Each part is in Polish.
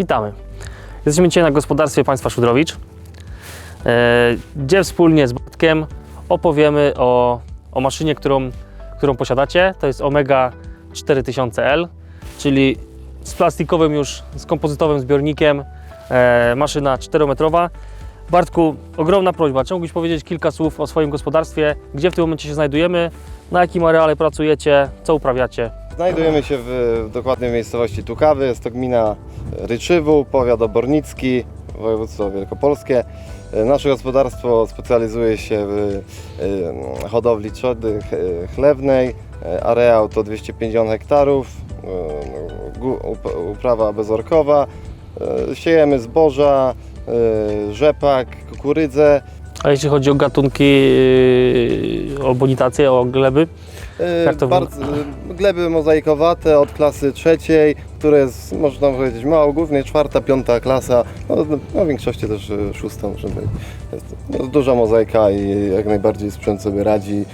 Witamy. Jesteśmy dzisiaj na gospodarstwie państwa Szudrowicz, e, gdzie wspólnie z Bartkiem opowiemy o, o maszynie, którą, którą posiadacie. To jest Omega 4000L, czyli z plastikowym już, z kompozytowym zbiornikiem, e, maszyna 4-metrowa. Bartku, ogromna prośba, czy mógłbyś powiedzieć kilka słów o swoim gospodarstwie, gdzie w tym momencie się znajdujemy, na jakim areale pracujecie, co uprawiacie? Znajdujemy się w dokładnej miejscowości Tukawy. Jest to gmina Ryczywu, powiat obornicki, województwo wielkopolskie. E, Nasze gospodarstwo specjalizuje się w e, hodowli trzody ch- chlewnej. E, Areał to 250 hektarów, e, up- uprawa bezorkowa. E, Siejemy zboża, e, rzepak, kukurydzę. A jeśli chodzi o gatunki, o bonitację, o gleby, E, Jak to bardzo, e, gleby mozaikowate od klasy trzeciej, które jest, można powiedzieć, mało, głównie czwarta, piąta klasa, no, no w większości też e, szósta może być. Jest no, duża mozaika i jak najbardziej sprzęt sobie radzi.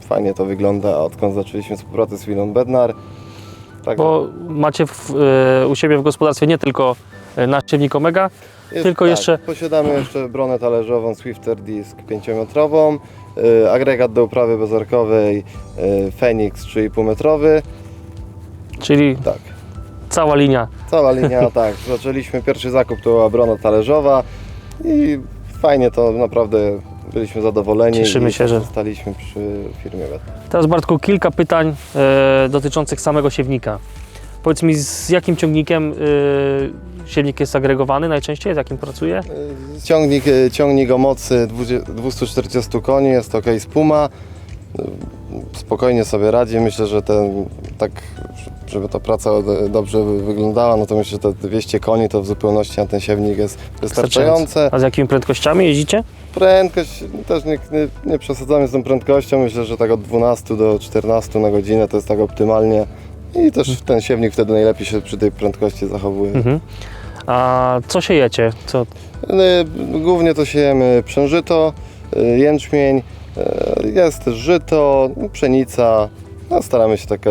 Fajnie to wygląda, odkąd zaczęliśmy współpracę z Filon Bednar, tak bo macie w, u siebie w gospodarstwie nie tylko yy, naszywnik Omega, jest, tylko tak, jeszcze- Posiadamy jeszcze bronę talerzową Swifter Disk 5-metrową, e, agregat do uprawy bezorkowej e, Phoenix 3,5 metrowy, czyli tak. cała linia. Cała linia, tak. Zaczęliśmy pierwszy zakup, to była brona talerzowa i fajnie to naprawdę byliśmy zadowoleni. Cieszymy i się, że- Zostaliśmy przy firmie Wet. Teraz Bartku kilka pytań yy, dotyczących samego siewnika. Powiedz mi z jakim ciągnikiem yy, siewnik jest agregowany najczęściej, z jakim pracuje? Y, Ciągnik, y, ciągnik o mocy 20 240 koni, jest to case Puma. Y, Spokojnie sobie radzi. Myślę, że ten, tak, żeby ta praca dobrze wy- wyglądała, no to myślę, że te 200 koni to w zupełności na ten siewnik jest wystarczające. A z jakimi prędkościami jeździcie? Prędkość, też nie, nie, nie przesadzamy z tą prędkością. Myślę, że tak od 12 do 14 na godzinę to jest tak optymalnie. I też ten siewnik wtedy najlepiej się przy tej prędkości zachowuje. Mhm. A co siejecie? Co, Y, Głównie to siejemy przężyto, y, jęczmień, y, jest też żyto, pszenica. No, staramy się takie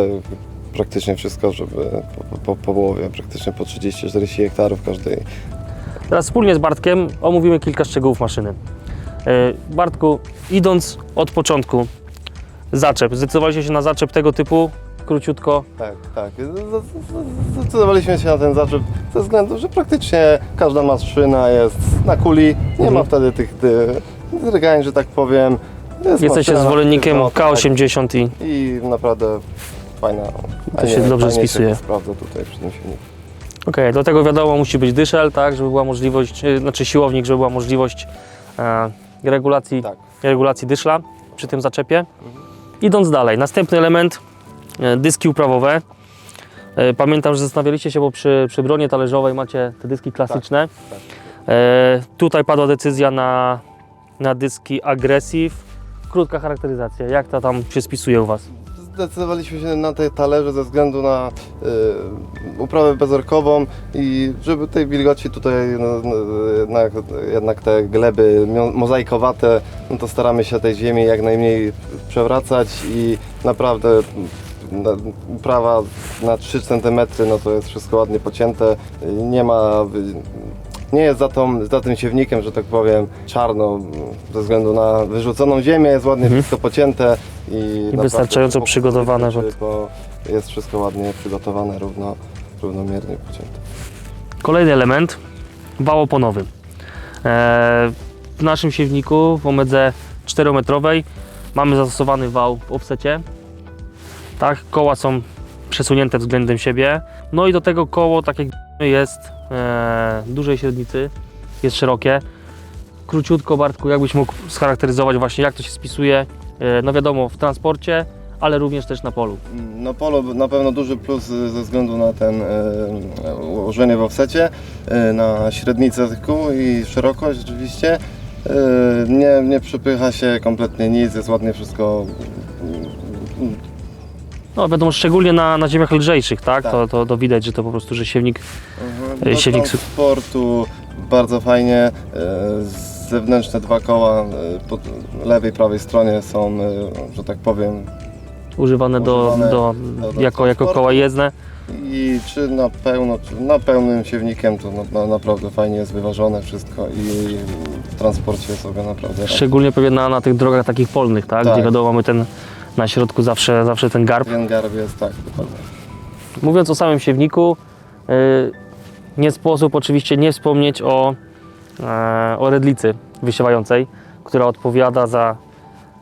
praktycznie wszystko, żeby po, po, po połowie, praktycznie po 30-40 hektarów każdej. Teraz wspólnie z Bartkiem omówimy kilka szczegółów maszyny. E, Bartku, idąc od początku, zaczep. Zdecydowaliście się na zaczep tego typu, króciutko. Tak, tak. Zdecydowaliśmy się na ten zaczep ze względu, że praktycznie każda maszyna jest na kuli. Nie Mhm. ma wtedy tych drgań, że tak powiem. Jest Jesteście zwolennikiem sztywno, tak. K80 i I naprawdę fajna. To się dobrze spisuje. Się sprawdza tutaj przy tym silniku. Okej, do tego wiadomo musi być dyszel, tak, żeby była możliwość, e, znaczy siłownik, żeby była możliwość e, regulacji, Tak. regulacji dyszla przy tym zaczepie. Idąc dalej, następny element, dyski uprawowe. E, Pamiętam, że zastanawialiście się, bo przy, przy bronie talerzowej macie te dyski klasyczne. tak. E, tutaj padła decyzja na, na dyski Aggressive. Krótka charakteryzacja, jak to tam się spisuje u Was? Zdecydowaliśmy się na te talerze ze względu na y, uprawę bezorkową i żeby tej wilgoci tutaj no, no, jednak, jednak te gleby mozaikowate, no to staramy się tej ziemi jak najmniej przewracać i naprawdę no, uprawa na 3 cm no to jest wszystko ładnie pocięte, nie ma nie jest za, tą, za tym siewnikiem, że tak powiem, czarno ze względu na wyrzuconą ziemię, jest ładnie Mhm. wszystko pocięte i, naprawdę wystarczająco po- przygotowane pod- Bo jest wszystko ładnie przygotowane, równo, równomiernie pocięte. Kolejny element, wał oponowy. E, w naszym siewniku w omedze 4-metrowej mamy zastosowany wał w offsecie. Tak, koła są przesunięte względem siebie. No i do tego koło, tak jak jest e, dużej średnicy, jest szerokie. Króciutko Bartku, jakbyś mógł scharakteryzować właśnie jak to się spisuje, e, no wiadomo w transporcie, ale również też na polu. No polo na pewno duży plus ze względu na ten e, ułożenie w offsecie, e, na średnicę kół i szerokość oczywiście. E, nie, nie przepycha się kompletnie nic, jest ładnie wszystko No wiadomo, szczególnie na, na ziemiach lżejszych, tak? Tak. To, to, to widać, że to po prostu, że siewnik Mhm. Do Siewnik- transportu bardzo fajnie. e, Zewnętrzne dwa koła e, po lewej, prawej stronie są, e, że tak powiem, używane do, Używane do, do- do jako, jako transportu. koła jezdne. i i czy na pełno, czy na pełnym siewnikiem to na, na, naprawdę fajnie jest wyważone wszystko i w transporcie sobie naprawdę Szczególnie pewnie na, na tych drogach takich polnych, tak? Tak. Gdzie wiadomo, mamy ten na środku zawsze, zawsze ten garb. ten garb jest tak, dokładnie. Mówiąc o samym siewniku, y, nie sposób oczywiście nie wspomnieć o, e, o redlicy wysiewającej, która odpowiada za,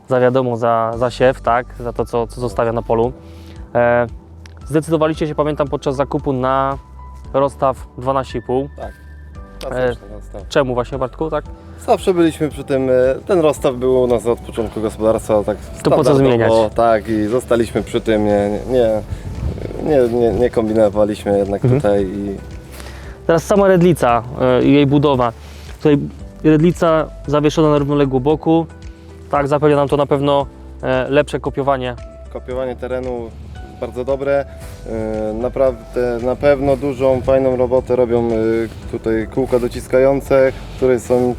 za wiadomo, za, za siew, tak? Za to, co, co zostawia na polu. E, Zdecydowaliście się, pamiętam, podczas zakupu na rozstaw 12,5. Klasyczny rozstaw. Czemu właśnie, Bartku, tak? Zawsze byliśmy przy tym, e, ten rozstaw był u nas od początku gospodarstwa tak To po co zmieniać? Tak i zostaliśmy przy tym, nie, nie, nie, nie, nie kombinowaliśmy jednak Mhm. tutaj i Teraz sama redlica e, i jej budowa. Tutaj redlica zawieszona na równoległym boku. Tak, zapewnia nam to na pewno e, lepsze kopiowanie kopiowanie terenu bardzo dobre. Naprawdę na pewno dużą, fajną robotę robią tutaj kółka dociskające, które są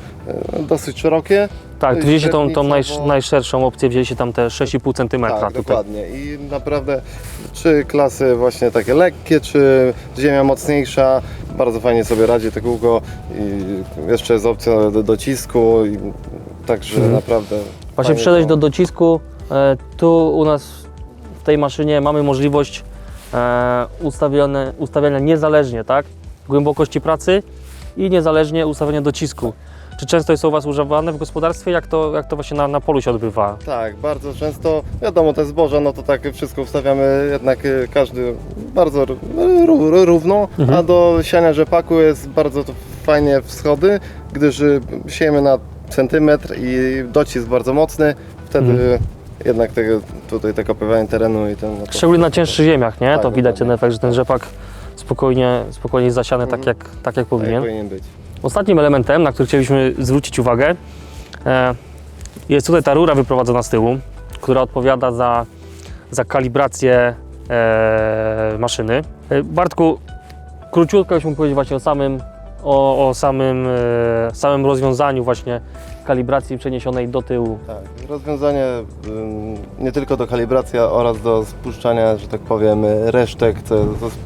dosyć szerokie. Tak, tu wzięliście tą, tą najsz, bo- najszerszą opcję, wzięliście tam te 6,5 cm Tak, tutaj. dokładnie. I naprawdę czy klasy właśnie takie lekkie, czy ziemia mocniejsza, bardzo fajnie sobie radzi to kółko i jeszcze jest opcja do docisku, i także Mhm. naprawdę Właśnie przejść do docisku. E, tu u nas w tej maszynie mamy możliwość e, ustawiania niezależnie, tak? Głębokości pracy i niezależnie ustawiania docisku. Czy często jest u Was używane w gospodarstwie? Jak to, jak to właśnie na, na polu się odbywa? Tak, bardzo często, wiadomo, te zboża, no to tak wszystko ustawiamy jednak e, każdy bardzo r- równo, Mhm. a do siania rzepaku jest bardzo to fajnie wschody, gdyż e, siejemy na centymetr i docisk bardzo mocny, wtedy Mhm. jednak tego, tutaj te kopiowanie terenu i ten... No to, Szczególnie na cięższych ziemiach, nie? Tak, to widać ten dokładnie. efekt, że ten rzepak spokojnie, spokojnie jest zasiany tak, Mhm. jak, tak jak tak powinien. powinien być. Ostatnim elementem, na który chcieliśmy zwrócić uwagę, e, jest tutaj ta rura wyprowadzona z tyłu, która odpowiada za, za kalibrację e, maszyny. E, Bartku, króciutko byśmy powiedzieć właśnie o samym, o, o samym, samym rozwiązaniu właśnie kalibracji przeniesionej do tyłu. Tak, rozwiązanie nie tylko do kalibracji oraz do spuszczania, że tak powiem, resztek,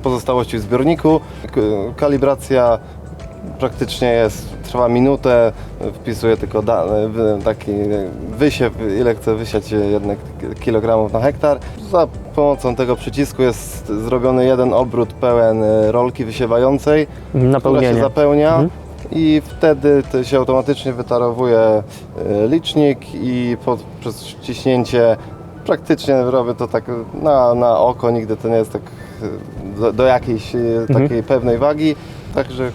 pozostałości w zbiorniku. Kalibracja praktycznie jest, trwa minutę, wpisuję tylko taki wysiew, ile chcę wysiać jednak kilogramów na hektar. Za pomocą tego przycisku jest zrobiony jeden obrót pełen e, rolki wysiewającej, która się zapełnia Mhm. i wtedy to się automatycznie wytarowuje e, licznik i poprzez wciśnięcie praktycznie robię to tak na, na oko, nigdy to nie jest tak e, do, do jakiejś Mhm. takiej pewnej wagi, także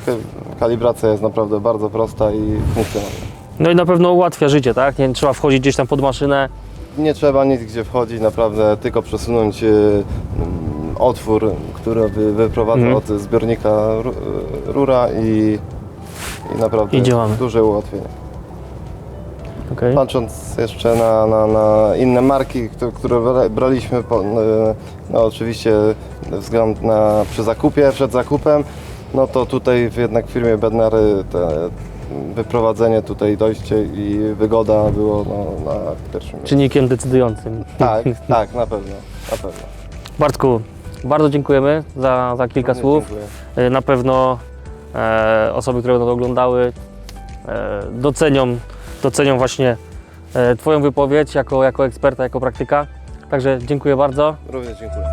kalibracja jest naprawdę bardzo prosta i funkcjonalna. No i na pewno ułatwia życie, tak? Nie trzeba wchodzić gdzieś tam pod maszynę. Nie trzeba nic gdzie wchodzić, naprawdę tylko przesunąć e, mm, otwór, który wy, wyprowadza Mhm. od zbiornika ru, rura i, i naprawdę I działamy. duże ułatwienie. Okay. Patrząc jeszcze na, na, na inne marki, które, które bra- braliśmy, po, no oczywiście wzgląd na przy zakupie, przed zakupem, no to tutaj w jednak w firmie Bednary te wyprowadzenie tutaj, dojście i wygoda było no, na pierwszym miejscu. Czynnikiem decydującym. Tak, tak, na pewno, na pewno. Bartku, bardzo dziękujemy za, za kilka Również słów. dziękuję. E, Na pewno e, osoby, które będą to oglądały, e, docenią, docenią właśnie e, Twoją wypowiedź jako, jako eksperta, jako praktyka. Także dziękuję bardzo. Również dziękuję.